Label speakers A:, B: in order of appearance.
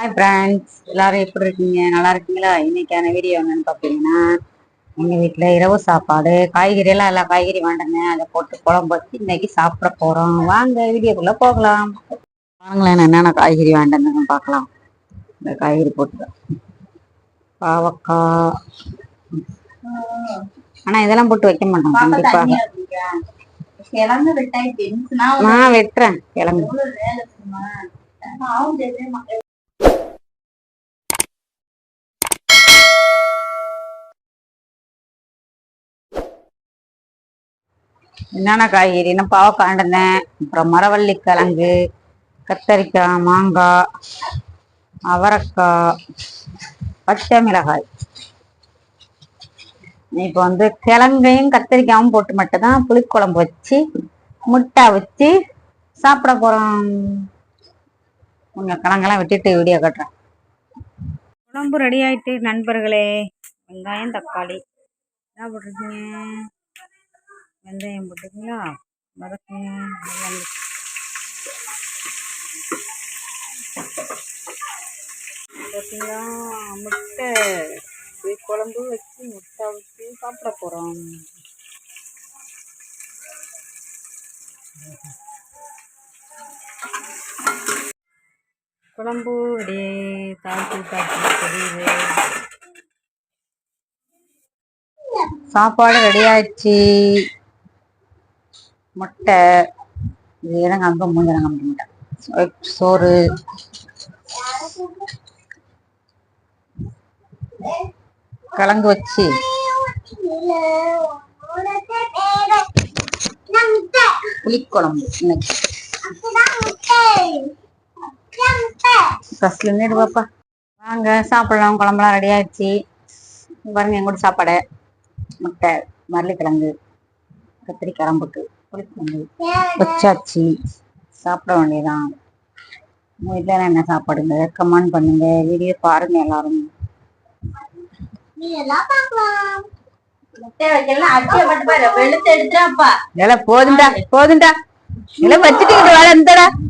A: hi friends எல்லாரும் எப்படி இருக்கீங்க நல்லா இருக்கீங்களா இன்னைக்கான வீடியோ என்னன்னு பார்த்தீங்கன்னா எங்கள் வீட்டில் இரவு சாப்பாடு காய்கறி எல்லாம் எல்லா காய்கறி வேண்டாங்க அதை போட்டு குழம்பு வச்சு இன்னைக்கு சாப்பிட போகிறோம் வாங்க வீடியோக்குள்ளே போகலாம் பாருங்களேன் என்னென்ன காய்கறி வேண்டாங்க பார்க்கலாம் இந்த காய்கறி போட்டு பாவக்காய் ஆனால் இதெல்லாம் போட்டு
B: வைக்க மாட்டோம் கண்டிப்பாக
A: நான் வெட்டுறேன் கிழங்கு என்னென்ன காய்கறினா பாவக்காண்டனை அப்புறம் மரவள்ளி கிழங்கு கத்தரிக்காய் மாங்காய் அவரக்காய் பச்சை மிளகாய் இப்போ வந்து கிழங்கையும் கத்தரிக்காயும் போட்டு மட்டும்தான் புளிக்குழம்பு வச்சு முட்டை வச்சு சாப்பிட போகிறோம் கொஞ்சம் கிழங்கெல்லாம் விட்டுட்டு வீடியோ கட்டுறேன் குழம்பு ரெடி ஆகிட்டு நண்பர்களே வெங்காயம் தக்காளி என்ன பண்ணுறீங்க வெந்தயம் போட்டுங்களா வதக்குங்க பார்த்தீங்களா முட்டை குழம்பு வச்சு முட்டை வச்சு சாப்பிட போகிறோம் குழம்பு அப்படியே தாக்கி தாக்கி தெரியுது சாப்பாடு ரெடி ஆயிடுச்சு முட்டை இதெல்லாம் காமிப்போம் மூஞ்சலாம் காமிக்க மாட்டேன் சோறு கலங்கு வச்சு புளிக்குழம்பு இன்னைக்கு ஃபர்ஸ்ட்ல இருந்து பாப்பா வாங்க சாப்பிடலாம் குழம்புலாம் ரெடி ஆயிடுச்சு பாருங்க எங்கூட சாப்பாடு முட்டை மரளிக்கிழங்கு கத்திரிக்கரம்புக்கு வச்சாச்சு சாப்பிட வேண்டியதான் உங்கள் வீட்டில் என்ன சாப்பாடுங்க கமெண்ட் பண்ணுங்க வீடியோ பாருங்க எல்லாரும் போதுண்டா போதுண்டா எல்லாம் வச்சுட்டு வேலை